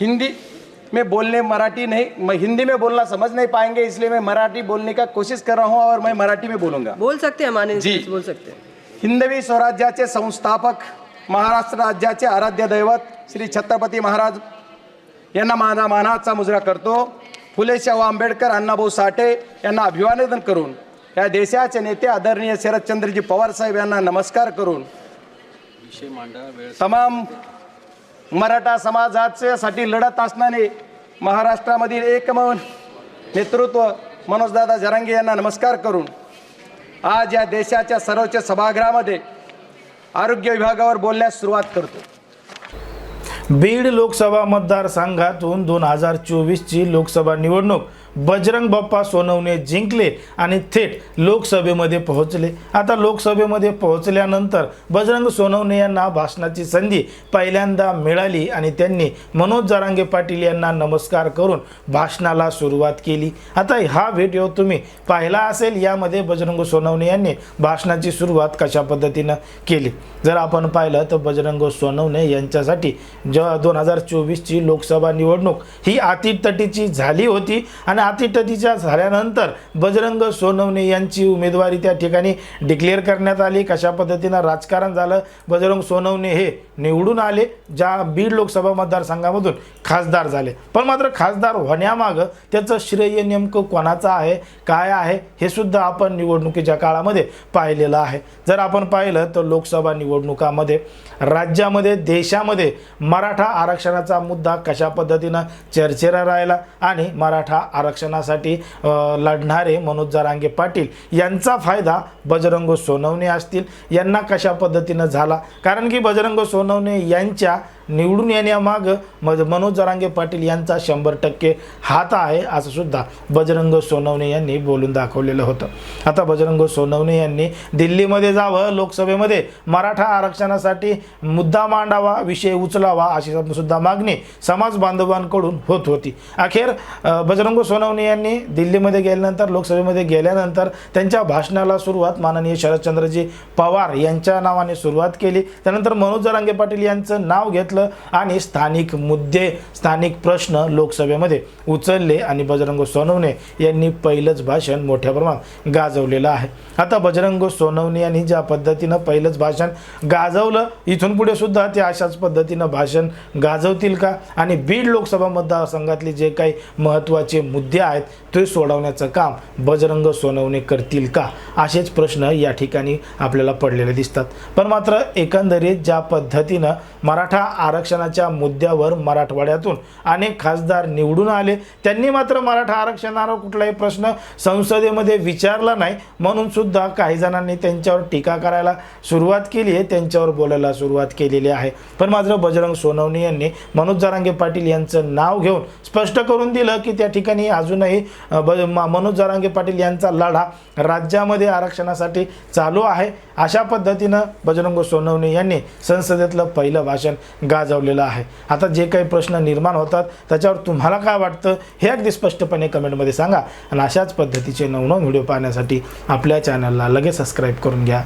हिंदी में बोलने मराठी नहीं मैं हिंदी में बोलना समझ नहीं पाएंगे इसलिए मैं मराठी बोलने का कोशिश कर रहा हूँ और मैं मराठी में बोलूँगा। बोल सकते हैं माननीय जी. बोल सकते हैं। हिंदवी स्वराज्याचे संस्थापक महाराष्ट्र राज्याचे आराध्य दैवत श्री छत्रपती महाराज यांना माझा मानाचा मुजरा करतो. फुले शाहू आंबेडकर अण्णाभाऊ साठे यांना अभिवादन करून या देशाचे नेते आदरणीय शरदचंद्रजी पवार साहेब यांना नमस्कार करून तमाम मराठा समाजासाठी लढत असणारे महाराष्ट्रामधील एकमेव नेतृत्व मनोजदादा जरांगे यांना नमस्कार करून आज या देशाच्या सर्वोच्च सभागृहामध्ये आरोग्य विभागावर बोलण्यास सुरुवात करतो. बीड लोकसभा मतदारसंघातून दोन हजार चोवीसची लोकसभा निवडणूक बजरंग बाप्पा सोनवणे जिंकले आणि थेट लोकसभेमध्ये पोहोचले. आता लोकसभेमध्ये पोहोचल्यानंतर बजरंग सोनवणे यांना भाषणाची संधी पहिल्यांदा मिळाली आणि त्यांनी मनोज जारांगे पाटील यांना नमस्कार करून भाषणाला सुरुवात केली. आता हा व्हिडिओ तुम्ही पाहिला असेल यामध्ये बजरंग सोनवणे यांनी भाषणाची सुरुवात कशा पद्धतीनं केली? जर आपण पाहिलं तर बजरंग सोनवणे यांच्यासाठी ज दोन हजार चोवीसची लोकसभा निवडणूक ही अतितटीची झाली होती आणि अतिटतीच्या झाल्यानंतर बजरंग सोनवणे यांची उमेदवारी त्या ठिकाणी डिक्लेअर करण्यात आली. कशा पद्धतीनं राजकारण झालं बजरंग सोनवणे हे निवडून आले ज्या बीड लोकसभा मतदारसंघामधून खासदार झाले. पण मात्र खासदार होण्यामागं त्याचं श्रेय नेमकं कोणाचं आहे काय आहे हे सुद्धा आपण निवडणुकीच्या काळामध्ये पाहिलेलं आहे. जर आपण पाहिलं तर लोकसभा निवडणुकामध्ये राज्यामध्ये देशामध्ये मराठा आरक्षणाचा मुद्दा कशा पद्धतीनं चर्चेला राहिला आणि मराठा आरक्षण आरक्षणासाठी लढणारे मनोज जरांगे पाटील यांचा फायदा बजरंग सोनवणे असतील. यांना कशा पद्धतीनं झाला? कारण की बजरंग सोनवणे यांच्या निवडून येण्यामागं मज मनोज जरांगे पाटील यांचा शंभर टक्के हात आहे असं सुद्धा बजरंग सोनवणे यांनी बोलून दाखवलेलं होतं. आता बजरंग सोनवणे यांनी दिल्लीमध्ये जावं लोकसभेमध्ये मराठा आरक्षणासाठी मुद्दा मांडावा विषय उचलावा अशी सुद्धा मागणी समाज बांधवांकडून होत होती. अखेर बजरंग सोनवणे यांनी दिल्लीमध्ये गेल्यानंतर लोकसभेमध्ये गेल्यानंतर त्यांच्या भाषणाला सुरुवात माननीय शरदचंद्रजी पवार यांच्या नावाने सुरुवात केली. त्यानंतर मनोज जरांगे पाटील यांचं नाव घेतलं. आणि स्थानिक मुद्दे स्थानिक प्रश्न लोकसभेमध्ये उचलले आणि बजरंग सोनवणे यांनी पहिलंच भाषण मोठ्या प्रमाणात गाजवलेलं आहे. आता बजरंग सोनवणे यांनी ज्या पद्धतीनं पहिलंच भाषण गाजवलं इथून पुढे सुद्धा ते अशाच पद्धतीनं भाषण गाजवतील का? आणि बीड लोकसभा मतदारसंघातले जे काही महत्त्वाचे मुद्दे आहेत ते सोडवण्याचं काम बजरंग सोनवणे करतील का? असेच प्रश्न या ठिकाणी आपल्याला पडलेले दिसतात. पण मात्र एकंदरीत ज्या पद्धतीनं मराठा आरक्षणाच्या मुद्द्यावर मराठवाड्यातून अनेक खासदार निवडून आले त्यांनी मात्र मराठा आरक्षणावर कुठलाही प्रश्न संसदेमध्ये विचारला नाही. म्हणून सुद्धा काही जणांनी त्यांच्यावर टीका करायला सुरुवात केली आहे त्यांच्यावर बोलायला सुरुवात केलेली आहे. पण मात्र बजरंग सोनवणे यांनी मनोज जरांगे पाटील यांचं नाव घेऊन स्पष्ट करून दिलं की त्या ठिकाणी अजूनही ब मनोज जरांगे पाटील यांचा लढा राज्यामध्ये आरक्षणासाठी चालू आहे. अशा पद्धतीनं बजरंग सोनवणे यांनी संसदेतलं पहिलं भाषण गाजवलेलं आहे. आता जे काही प्रश्न निर्माण होतात त्याच्यावर तुम्हाला काय वाटतं हे अगदी स्पष्टपणे कमेंटमध्ये सांगा. आणि अशाच पद्धतीचे नवनव व्हिडिओ पाहण्यासाठी आपल्या चॅनलला लगेच सबस्क्राईब करून घ्या.